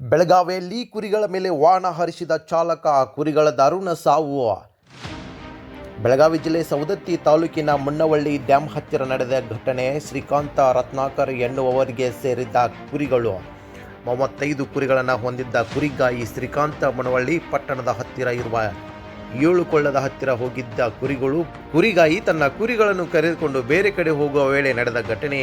ಬೆಳಗಾವಿಯಲ್ಲಿ ಕುರಿಗಳ ಮೇಲೆ ವಾಹನ ಹರಿಸಿದ ಚಾಲಕ ಕುರಿಗಳ ದಾರುಣ ಸಾವು. ಬೆಳಗಾವಿ ಜಿಲ್ಲೆ ಸವದತ್ತಿ ತಾಲೂಕಿನ ಮುನ್ನವಳ್ಳಿ ಡ್ಯಾಮ್ ಹತ್ತಿರ ನಡೆದ ಘಟನೆ, ಶ್ರೀಕಾಂತ ರತ್ನಾಕರ್ ಎನ್ನುವವರಿಗೆ ಸೇರಿದ್ದ ಕುರಿಗಳು. ಮೂವತ್ತೈದು ಕುರಿಗಳನ್ನು ಹೊಂದಿದ್ದ ಕುರಿಗಾಯಿ ಶ್ರೀಕಾಂತ ಮುನವಳ್ಳಿ ಪಟ್ಟಣದ ಹತ್ತಿರ ಇರುವ ಏಳು ಕೊಳ್ಳದ ಹತ್ತಿರ ಹೋಗಿದ್ದ ಕುರಿಗಳು, ಕುರಿಗಾಯಿ ತನ್ನ ಕುರಿಗಳನ್ನು ಕರೆದುಕೊಂಡು ಬೇರೆ ಕಡೆ ಹೋಗುವ ವೇಳೆ ನಡೆದ ಘಟನೆ.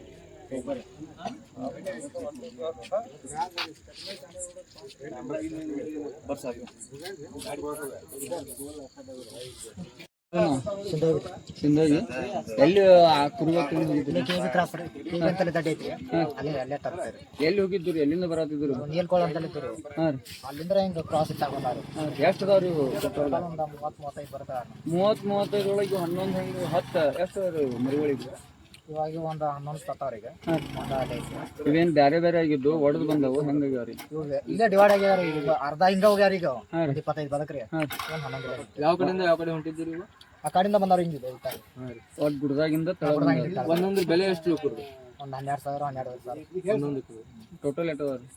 ಸಿಂಧೋಗಿ ಎಲ್ಲಿ ಎಲ್ಲಿ ಹೋಗಿದ್ರು ಎಲ್ಲಿಂದ ಬರತ್ತಿದ್ರು ನೀಲ್ಕೊಳ ಅಂತಲೇ ಇದ್ರು ಅಲ್ಲಿಂದ ಹಿಂಗ ಕ್ರಾಸ್ ಎಷ್ಟು ಮೂವತ್ತು ಮೂವತ್ತೈದು ಬರ್ತಾರ ಮೂವತ್ತೈದರೊಳಗೆ ಹನ್ನೊಂದು ಹೆಂಗೆ ಹತ್ತು ಎಷ್ಟು ಮರಿಗಳಿಗೆ ಇವಾಗ ಒಂದು ಹನ್ನೊಂದು ಸತ್ತಾವ್ರಿಗೆ ಈಗ. ಇವೇನು ಬೇರೆ ಬೇರೆ ಬ್ಯಾರೆ ಬ್ಯಾರೆ ಆಗಿದ್ದು ಒಡೆದು ಬಂದವು ಹೆಂಗಾಗ್ಯಾವ್ರಿ ಇವಾಗ ಇಲ್ಲೇ ಡಿವೈಡ್ ಆಗ್ಯಾರ ಈಗ. ಅರ್ಧ ಹಿಂಗ ಹೋಗ್ಯಾರ ಈಗ ಹಾ ರೀ. ಒಂದ್ ಇಪ್ಪತ್ತೈದು ಬದಕ್ರಿ. ಹಾ ಒಂದು ಹನ್ನೊಂದು. ಯಾವ ಕಡೆಯಿಂದ ಯಾವ ಕಡೆ ಹೊಂಟಿದ್ದೀರಿ ಇವು? ಆ ಕಡೆಯಿಂದ ಬಂದವ್ರು ಹಿಂಗಿದೆ ಈ ಕಡೆ. ಒಟ್ ಗುಡ್ದಾಗಿಂದ ಒಂದೊಂದು ಒಂದೊಂದ್ರ ಬೆಲೆ ಎಷ್ಟು ಕುರುಬ ಒಂದು ಹನ್ನೆರಡು ಸಾವಿರ ಹನ್ನೆರಡು ಸಾವಿರ. ಒಂದೊಂದು ಟೋಟಲ್ ಎಷ್ಟು ಅದಾವ್ರಿ?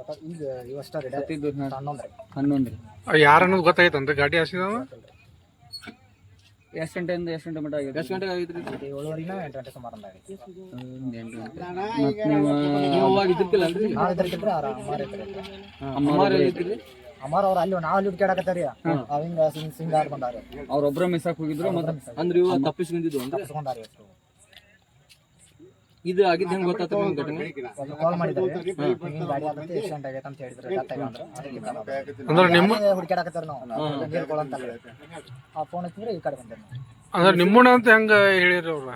ಒಟ್ಟು ಈಗ ಇವಷ್ಟ ಹನ್ನೊಂದು ರೀ. ಹನ್ನೊಂದು ಯಾರು ಅನ್ನೋದು ಗೊತ್ತಾಯ್ತಂತ? ಗಾಡಿ ಹಾಸಿದವ? ಎಷ್ಟು ಗಂಟೆಯಿಂದ ಎಷ್ಟು ಗಂಟೆ ಮಟ್ಟ ಆಗಿದೆ ಎಷ್ಟು ಗಂಟೆಗೆ ಆಗಿದ್ರಿ ಇದು ಎಂಟು ಗಂಟೆ ಸುಮಾರು ಆಗೈತಿ ಎಂಟು ಗಂಟೆ. ಮತ್ತೆ ನೀವು ಅವಾಗ ಇದ್ದಿರ್ಕಿಲ್ಲ ಅಲ್ರಿ? ನಾವು ಇದ್ರಕ್ಕಿದ್ರೆ ಅವ್ರ ಅಮ್ಮಾರ ಐತ್ರಿ ಅಮ್ಮಾರ ಎಲ್ಲಿದ್ರಿ ಅಮ್ಮಾರ ಅವ್ರು ಅಲ್ಲಿ ನಾವು ಅಲ್ಲಿ ಹುಡ್ಕಾಡಕತ್ತಾರಿ ಅವ್ ಹಿಂಗ ಸಿಂಗ್ ಸಿಂಗ್ ಆಡ್ ಬಂದಾರ ಅವ್ರೊಬ್ರ ಮಿಸ್ಸಾಕ್ ಹೋಗಿದ್ರು ಮತ್ತೆ ಅಂದ್ರೆ ತಪ್ಪಿಸ್ಕೊಂಡಿದ್ರು ತಪ್ಪಿಸ್ಕೊಂಡಿದ್ದು ಅಂದ್ರೆ? ತಪ್ಪಿಸ್ಕೊಂಡಾರಿ ಅಷ್ಟು. ಇದು ಆಗಿದ್ದು ಹೆಂಗ್ ಗೊತ್ತಾಗ್ತದೆ ನಿಮ್ಗೆ ಘಟನೆ? ಒಂದು ಕಾಲ್ ಮಾಡಿದ್ದಾರೆ. ಹಿಂಗ್ ಗಾಡಿ ಆಗತ್ತೆ ಆಕ್ಸಿಡೆಂಟ್ ಆಗೈತೆ ಅಂತ ಹೇಳಿದ್ರೆ. ಗೊತ್ತಾಗ ಅಂದ್ರೆ ಅದಕ್ಕೆ ಕಾಲ್ ಅಂದ್ರೆ ನಿಮ್ಮ ಹುಡುಕಾಡಕತ್ತಾರ ನಾವು? ಆ ಫೋನ್ ಹಚ್ಚಿದ್ರೆ ಈ ಕಡೆ ನಾವು. ಅಂದ್ರೆ ನಿಮ್ಮಣ್ಣ ಅಂತ ಹೆಂಗ ಹೇಳಿದ್ರು ಅವ್ರ?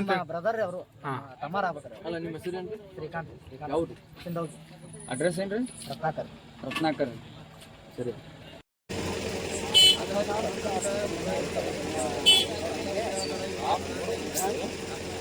ಅಂತ ಬ್ರದರ್ ಅವರು. ತಮ್ಮಾರ ಆಗ್ಬೇಕ್ರಿ ಅಲ್ಲ ನಿಮ್ಮ ಹೆಸರು ಏನ್ರಿ ಶ್ರೀಕಾಂತ್. ಸಿಂಧೌಜ್ ಅಡ್ರೆಸ್ ಏನ್ರಿ? ರತ್ನಾಕರ್. ರತ್ನಾಕರ್. ಸರಿ.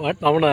ಒಟ್ಟು ಅವನ